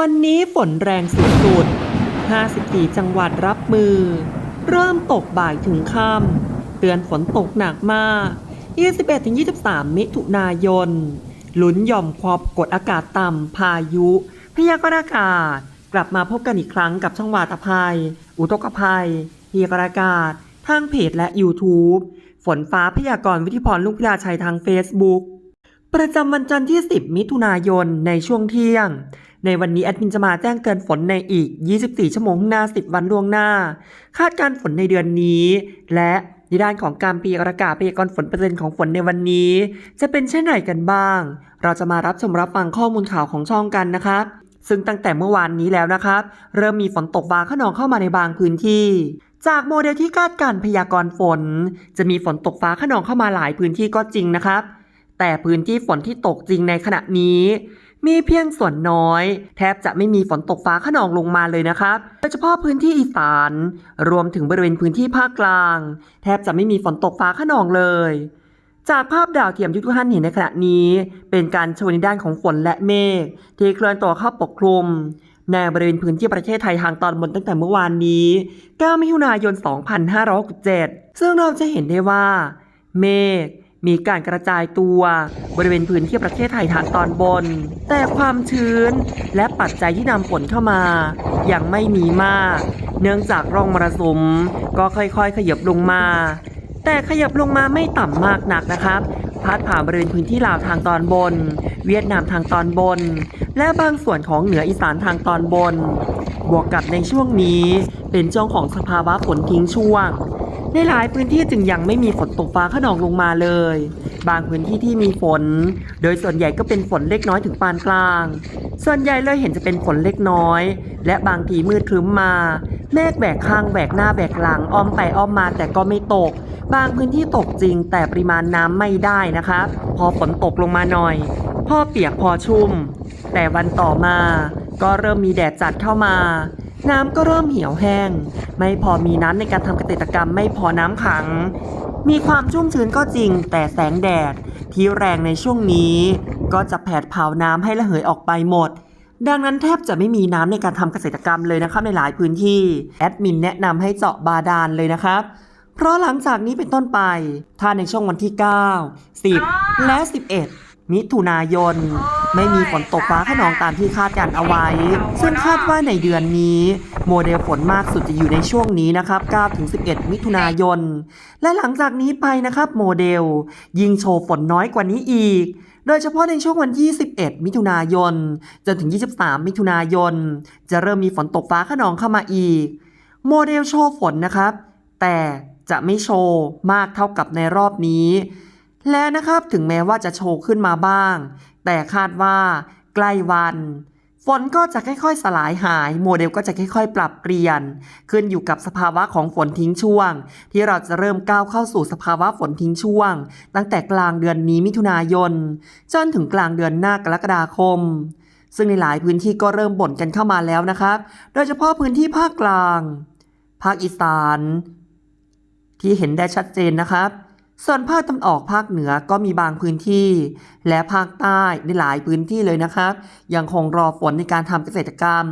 วันนี้ฝนแรงสุดๆ 54 จังหวัดรับมือ เริ่มตกบ่ายถึงค่ำ เตือนฝนตกหนักมาก 21-23 มิถุนายน ลุ้นย่อมความกดอากาศต่ำ พายุ พยากรณ์อากาศ กลับมาพบกันอีกครั้งกับช่องวาตภัย อุทกภัย พยากรณ์อากาศ ทางเพจและ YouTube ฝนฟ้าพยากรณ์วิทยพรลุงพิลาชัยทาง Facebook ประจำวันจันทร์ที่ 10 มิถุนายนในช่วงเที่ยง ในวันนี้แอดมินจะมาแจ้งเตือนฝนในอีก 24 ชั่วโมงหน้า 10 วันล่วงหน้า คาดการฝนในเดือนนี้ และในด้านของการพยากรณ์อากาศพยากรณ์ฝนเปอร์เซ็นต์ของฝนในวันนี้ จะเป็นเช่นไรกันบ้าง เราจะมารับชมรับฟังข้อมูลข่าวของช่องกันนะครับซึ่งตั้งแต่เมื่อวานนี้แล้วนะครับ เริ่มมีฝนตกฟ้าขนองเข้ามาในบางพื้นที่ จากโมเดลที่คาดการพยากรณ์ฝน จะมีฝนตกฟ้าขนองเข้ามาหลายพื้นที่ก็จริงนะครับ แต่พื้นที่ฝนที่ตกจริงในขณะนี้ มีเพียงส่วนน้อย แทบจะไม่มีฝนตกฟ้าขนองลงมาเลยนะครับ โดยเฉพาะพื้นที่อีสาน รวมถึงบริเวณพื้นที่ภาคกลาง แทบจะไม่มีฝนตกฟ้าขนองเลย จากภาพดาวเทียมที่ทุกท่านเห็นในขณะนี้ เป็นการโชว์ในด้านของฝนและเมฆที่เคลื่อนตัวเข้าปกคลุมในบริเวณพื้นที่ประเทศไทยทางตอนบนตั้งแต่เมื่อวานนี้ 9 มิถุนายน 2567 ซึ่งเราจะเห็นได้ว่า เมฆ มีการกระจายตัว บริเวณพื้นที่ประเทศไทยทางตอนบน แต่ความชื้นและปัจจัยที่นำฝนเข้ามายังไม่มีมาก เนื่องจากร่องมรสุมก็ค่อยๆ ขยับลงมา แต่ขยับลงมาไม่ต่ำมากนักนะครับพัดผ่านบริเวณพื้นที่ลาวทางตอนบน เวียดนามทางตอนบน และบางส่วนของเหนืออีสานทางตอนบน บวกกับในช่วงนี้เป็นช่วงของสภาวะฝนทิ้งช่วง ในหลายพื้นที่จึงยังไม่มีฝนตกฟ้าขนองลงมาเลย บางพื้นที่ที่มีฝน โดยส่วนใหญ่ก็เป็นฝนเล็กน้อยถึงปานกลาง ส่วนใหญ่เลยเห็นจะเป็นฝนเล็กน้อย และบางทีมืดครึ้มมาเมฆแบกข้างแบกหน้าแบกหลังอ้อมไปอ้อมมาแต่ก็ไม่ตก บางพื้นที่ตกจริงแต่ปริมาณน้ำไม่ได้นะครับพอฝนตกลงมาหน่อย พ่อเปียกพอชุ่ม แต่วันต่อมาก็เริ่มมีแดดจัดเข้ามา น้ำก็เริ่มเหี่ยวแห้ง ไม่พอมีน้ำในการทำเกษตรกรรมไม่พอน้ำขัง มีความชุ่มชื้นก็จริง แต่แสงแดดที่แรงในช่วงนี้ ก็จะแผดเผาน้ำให้ระเหยออกไปหมด ดังนั้นแทบจะไม่มีน้ำในการทำเกษตรกรรมเลยนะครับในหลายพื้นที่ แอดมินแนะนำให้เจาะบาดาลเลยนะครับเพราะหลังจากนี้เป็นต้นไป ถ้าในช่วงวันที่ 9 10 และ 11 มิถุนายน ไม่มีฝนตกฟ้าขนองตามที่คาดการเอาไว้ ซึ่งคาดว่าในเดือนนี้ โมเดลฝนมากสุดจะอยู่ในช่วงนี้นะครับ 9-11 มิถุนายน และหลังจากนี้ไปนะครับโมเดล ยิ่งโชว์ฝนน้อยกว่านี้อีก โดยเฉพาะในช่วงวันที่11มิถุนายน จนถึง 23 มิถุนายน จะเริ่มมีฝนตกฟ้าขนองเข้ามาอีก โมเดลโชว์ฝนนะครับ แต่จะไม่โชว์มากเท่ากับในรอบนี้ และนะครับถึงแม้ว่าจะโชว์ขึ้นมาบ้าง แต่คาดว่า ใกล้วัน ฝนก็จะค่อยๆสลายหาย โมเดลก็จะค่อยๆ ปรับเปลี่ยน ขึ้นอยู่กับสภาวะของฝนทิ้งช่วง ที่เราจะเริ่มก้าวเข้าสู่สภาวะฝนทิ้งช่วง ตั้งแต่กลางเดือนนี้มิถุนายน จนถึงกลางเดือนหน้ากรกฎาคมซึ่งในหลายพื้นที่ก็เริ่มบ่นกันเข้ามาแล้วนะครับ โดยเฉพาะพื้นที่ภาคกลาง ภาคอีสาน ที่เห็นได้ชัดเจนนะครับ ส่วนภาคตะวันออกภาคเหนือก็มีบางพื้นที่ และภาคใต้ในหลายพื้นที่เลยนะครับ ยังคงรอฝนในการทำเกษตรกรรม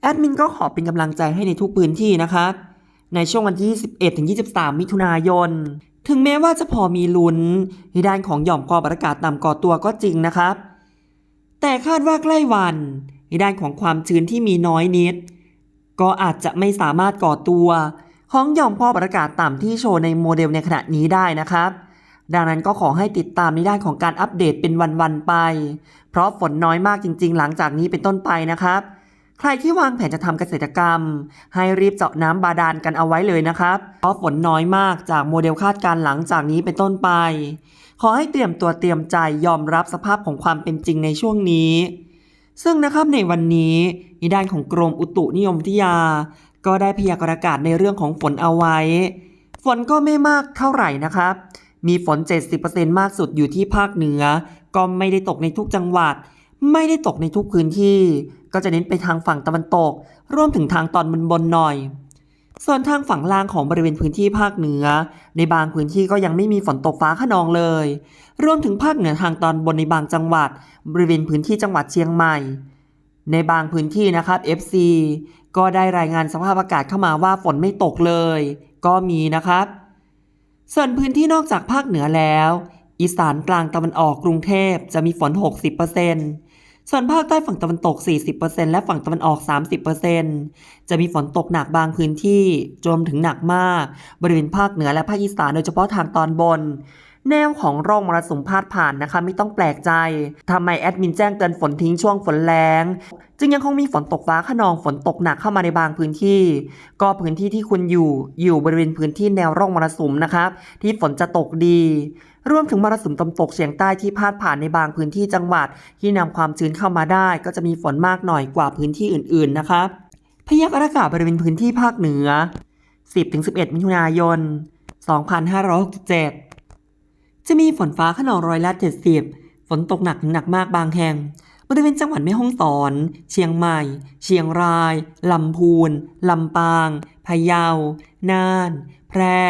แอดมินก็ขอเป็นกำลังใจให้ในทุกพื้นที่นะครับ ในช่วงวันที่21ถึง 23 มิถุนายน ถึงแม้ว่าจะพอมีลุ้นในด้านของหย่อมความกดอากาศต่ำก่อตัวก็จริงนะครับ แต่คาดว่าใกล้วันในด้านของความชื้นที่มีน้อยนิด ก็อาจจะไม่สามารถก่อตัว ของหย่อมความกดอากาศต่ำที่โชว์ในโมเดลในขณะนี้ได้นะครับ ดังนั้นก็ขอให้ติดตามในด้านของการอัปเดตเป็นวันๆไป เพราะฝนน้อยมากจริง ๆ หลังจากนี้เป็นต้นไปนะครับ ใครที่วางแผนจะทำเกษตรกรรม ให้รีบเจาะน้ำบาดาลกันเอาไว้เลยนะครับ เพราะฝนน้อยมากจากโมเดลคาดการณ์หลังจากนี้เป็นต้นไป ขอให้เตรียมตัวเตรียมใจยอมรับสภาพของความเป็นจริงในช่วงนี้ซึ่งนะครับในวันนี้ในด้านของกรมอุตุนิยมวิทยา ก็ได้พยากรณ์อากาศในเรื่องของฝนเอาไว้ ฝนก็ไม่มากเท่าไหร่นะครับ มีฝน 70%มากสุดอยู่ที่ภาคเหนือ ก็ไม่ได้ตกในทุกจังหวัด ไม่ได้ตกในทุกพื้นที่ ก็จะเน้นไปทางฝั่งตะวันตก รวมถึงทางตอนบนบนหน่อย ส่วนทางฝั่งล่างของบริเวณพื้นที่ภาคเหนือ ในบางพื้นที่ก็ยังไม่มีฝนตกฟ้าขนองเลย รวมถึงภาคเหนือทางตอนบนในบางจังหวัด บริเวณพื้นที่จังหวัดเชียงใหม่ในบางพื้นที่นะครับ FC ก็ได้รายงานสภาพอากาศเข้ามาว่าฝนไม่ตกเลย ก็มีนะครับ ส่วนพื้นที่นอกจากภาคเหนือแล้ว อีสานกลางตะวันออกกรุงเทพจะมีฝน 60%ส่วนภาคใต้ฝั่งตะวันตก 40%และฝั่งตะวันออก 30%จะมีฝนตกหนักบางพื้นที่รวมถึงหนักมาก บริเวณภาคเหนือและภาคอีสานโดยเฉพาะทางตอนบน แนวของร่องมรสุมพาดผ่านนะคะ ไม่ต้องแปลกใจทำไมแอดมินแจ้งเตือนฝนทิ้งช่วงฝนแรงจึงยังคงมีฝนตกฟ้าขนองฝนตกหนักเข้ามาในบางพื้นที่ ก็พื้นที่ที่คุณอยู่อยู่บริเวณพื้นที่แนวร่องมรสุมนะครับ ที่ฝนจะตกดี รวมถึงมรสุมตะวันตกเฉียงใต้ที่พาดผ่านในบางพื้นที่จังหวัด ที่นำความชื้นเข้ามาได้ ก็จะมีฝนมากหน่อยกว่าพื้นที่อื่น ๆนะครับพยากรณ์อากาศบริเวณพื้นที่ภาคเหนือ 10-11 มิถุนายน 2567 จะมีฝนฟ้าขนองร้อยละ 70 ฝนตกหนักถึงหนักมากบางแห่ง บริเวณจังหวัดแม่ฮ่องสอน เชียงใหม่ เชียงราย ลำพูน ลำปาง พะเยา น่าน แพร่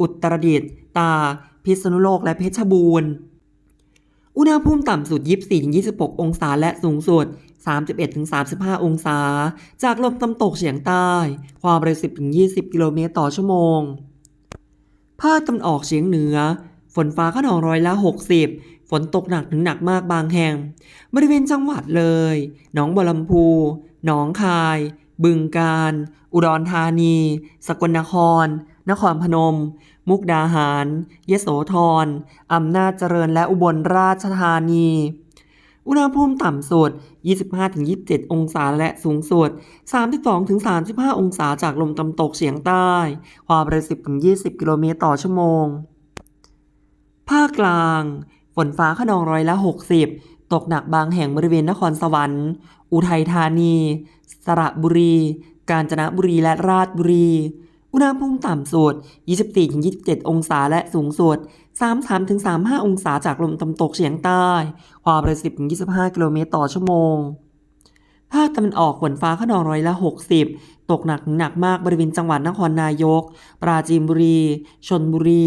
อุตรดิตถ์ตากพิษณุโลกและเพชรบูรณ์ อุณหภูมิต่ำสุด 24-26 องศาและสูงสุด 31-35 องศา จากลมตะวันตกเฉียงใต้ ความเร็ว 10-20 กิโลเมตรต่อชั่วโมงภาคตะวันออกเฉียงเหนือ ฝนฟ้าขนองร้อยละ 60 ฝนตกหนักถึงหนักมากบางแห่ง บริเวณจังหวัดเลย หนองบัวลำพู หนองคาย บึงกาฬอุดรธานี สกลนคร นครพนม มุกดาหาร ยโสธร อำนาจเจริญและอุบลราชธานี อุณหภูมิต่ำสุด 25-27 องศาและสูงสุด 32-35 องศาจากลมตะวันตกเฉียงใต้ ความเร็ว10-20 กิโลเมตรต่อชั่วโมง ภาคกลาง ฝนฟ้าขนองร้อยละ 60 ตกหนักบางแห่งบริเวณนครสวรรค์ อุทัยธานี สระบุรี กาญจนบุรีและราชบุรี อุณหภูมิต่ำสุด 24-27 องศาและสูงสุด 33-35 องศาจากลมตะวันตกเฉียงใต้ ความเร็ว10-25 กิโลเมตรต่อชั่วโมงภาคตะวันออกฝนฟ้าขนองร้อยละ 60 ตกหนักหนักมากบริเวณจังหวัดนครนายก ปราจีนบุรี ชนบุรี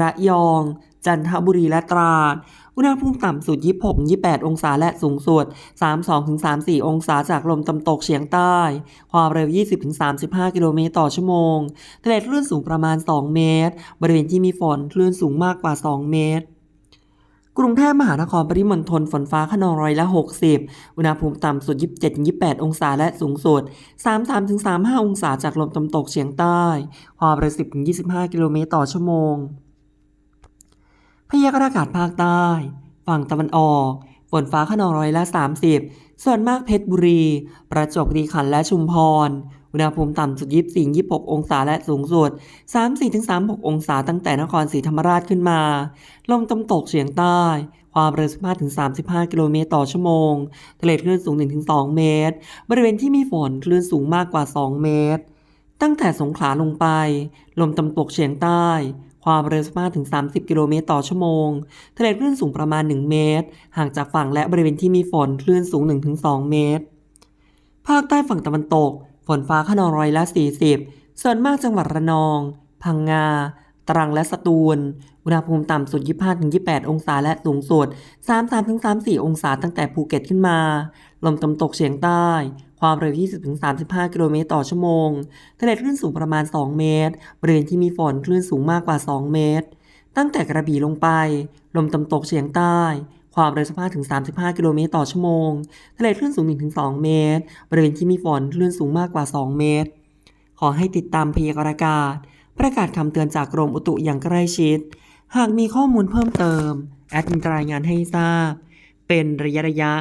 ระยอง จันทบุรีและตราด อุณหภูมิต่ำสุด 26-28 องศาและสูงสุด 32-34 องศาจากลมตะวันตกเฉียงใต้ ความเร็ว 20-35 กิโลเมตรต่อชั่วโมง ทะเลคลื่นสูงประมาณ 2 เมตร บริเวณที่มีฝนคลื่นสูงมากกว่า 2 เมตรกรุงเทพมหานครปริมณฑลฝนฟ้าขนองร้อยละ 60 อุณหภูมิต่ำสุด 27-28 องศาและสูงสุด 33-35 องศาจากลมตะวันตกเฉียงใต้ ความเร็ว10-25 กิโลเมตรต่อชั่วโมง พยากรณ์อากาศภาคใต้ ฝั่งตะวันออก ฝนฟ้าขนองร้อยละ 30 ส่วนมากเพชรบุรี ประจวบคีรีขันธ์และชุมพร อุณหภูมิต่ำสุด 24-26 องศาและสูงสุด 34-36 องศาตั้งแต่นครศรีธรรมราชขึ้นมา ลมตะวันตกเฉียงใต้ ความเร็ว15-35 กิโลเมตรต่อชั่วโมง ทะเลคลื่นสูง 1-2 เมตร บริเวณที่มีฝนคลื่นสูงมากกว่า 2 เมตร ตั้งแต่สงขลาลงไป ลมตะวันตกเฉียงใต้ ความเร็ว15-30 กิโลเมตรต่อชั่วโมง ทะเลคลื่นสูงประมาณ 1 เมตร ห่างจากฝั่งและบริเวณที่มีฝนคลื่นสูง 1-2 เมตร ภาคใต้ฝั่งตะวันตก ฝนฟ้าขนองร้อยละ 40 ส่วนมากจังหวัดระนอง พังงา ตรังและสตูล อุณหภูมิต่ำสุด 25-28 องศาและสูงสุด 33-34 องศาตั้งแต่ภูเก็ตขึ้นมา ลมตะวันตกเฉียงใต้ ความเร็ว 20-35 กิโลเมตรต่อชั่วโมง ทะเลคลื่นสูงประมาณ 2 เมตร บริเวณที่มีฝนคลื่นสูงมากกว่า 2 เมตร ตั้งแต่กระบี่ลงไป ลมตะวันตกเฉียงใต้ ความเร็ว15-35 กิโลเมตรต่อชั่วโมง ทะเลคลื่นสูง 1-2 เมตร บริเวณที่มีฝนคลื่นสูงมากกว่า 2 เมตร ขอให้ติดตามพยากรณ์อากาศ ประกาศคำเตือนจากกรมอุตุอย่างใกล้ชิด หากมีข้อมูลเพิ่มเติม แอดมินรายงานให้ทราบ เป็นระยะระยะ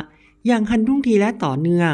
อย่างทันทุ่งทีและต่อเนื่อง